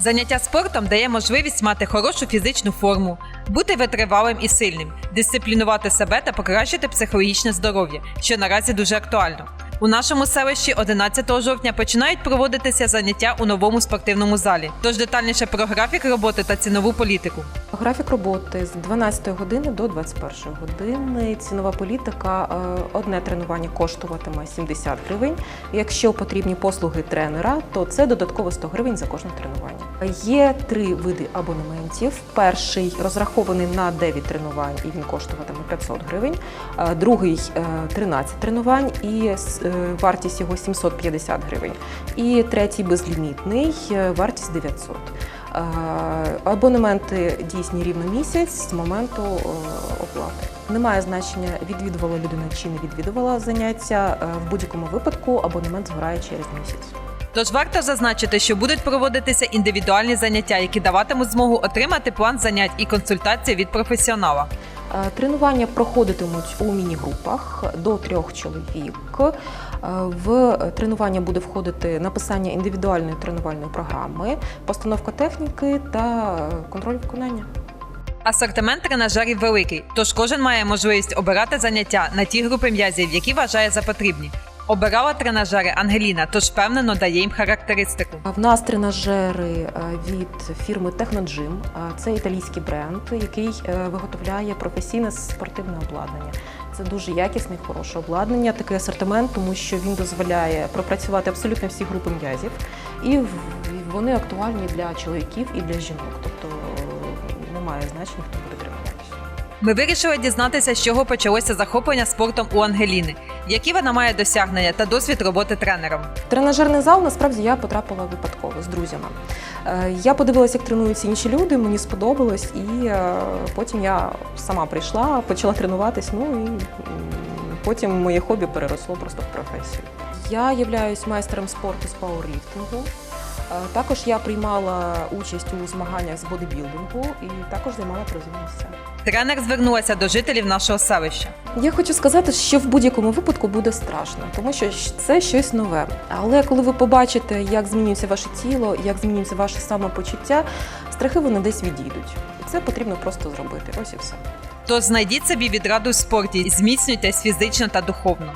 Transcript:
Заняття спортом дає можливість мати хорошу фізичну форму, бути витривалим і сильним, дисциплінувати себе та покращити психологічне здоров'я, що наразі дуже актуально. У нашому селищі 11 жовтня починають проводитися заняття у новому спортивному залі. Тож детальніше про графік роботи та цінову політику. Графік роботи з 12 години до 21 години. Цінова політика е, одне тренування коштуватиме 70 гривень. Якщо потрібні послуги тренера, то це додатково 100 гривень за кожне тренування. Є три види абонементів. Перший розрахований на 9 тренувань і він коштуватиме 500 гривень. Е, Другий е, 13 тренувань і е, вартість його 750 гривень. І третій безлімітний, е, вартість 900. Е, Абонементи дійсні рівно місяць з моменту е, оплати. Немає значення, відвідувала людина чи не відвідувала заняття. Е, В будь-якому випадку абонемент згорає через місяць. Тож варто зазначити, що будуть проводитися індивідуальні заняття, які даватимуть змогу отримати план занять і консультації від професіонала. Е, Тренування проходитимуть у міні-групах до трьох чоловік. Е, В тренування буде входити написання індивідуальної тренувальної програми, постановка техніки та е, контроль виконання. Асортимент тренажерів великий, тож кожен має можливість обирати заняття на ті групи м'язів, які вважає за потрібні. Обирала тренажери Ангеліна, тож впевнено дає їм характеристику. В нас тренажери е, від фірми. Е, Це італійський бренд, який е, виготовляє професійне спортивне обладнання. Це дуже якісне, і хороше обладнання, такий асортимент, тому що він дозволяє пропрацювати абсолютно всі групи м'язів, і вони актуальні для чоловіків і для жінок. Тобто е, немає значення, хто буде. Ми вирішили дізнатися, з чого почалося захоплення спортом у Ангеліни, які вона має досягнення та досвід роботи тренером. В тренажерний зал насправді я потрапила випадково з друзями. Е, Я подивилася, як тренуються інші люди, мені сподобалось, і е, потім я сама прийшла, почала тренуватись. Ну і потім моє хобі переросло просто в професію. Я являюсь майстером спорту з пауерліфтингу. Е, Також я приймала участь у змаганнях з бодибілдингу і також займала призові місця. Тренер звернулася до жителів нашого селища. Я хочу сказати, що в будь-якому випадку буде страшно, тому що це щось нове. Але коли ви побачите, як змінюється ваше тіло, як змінюється ваше самопочуття, страхи вони десь відійдуть. І це потрібно просто зробити. Ось і все. Тож знайдіть собі відраду в спорті, зміцнюйтесь фізично та духовно.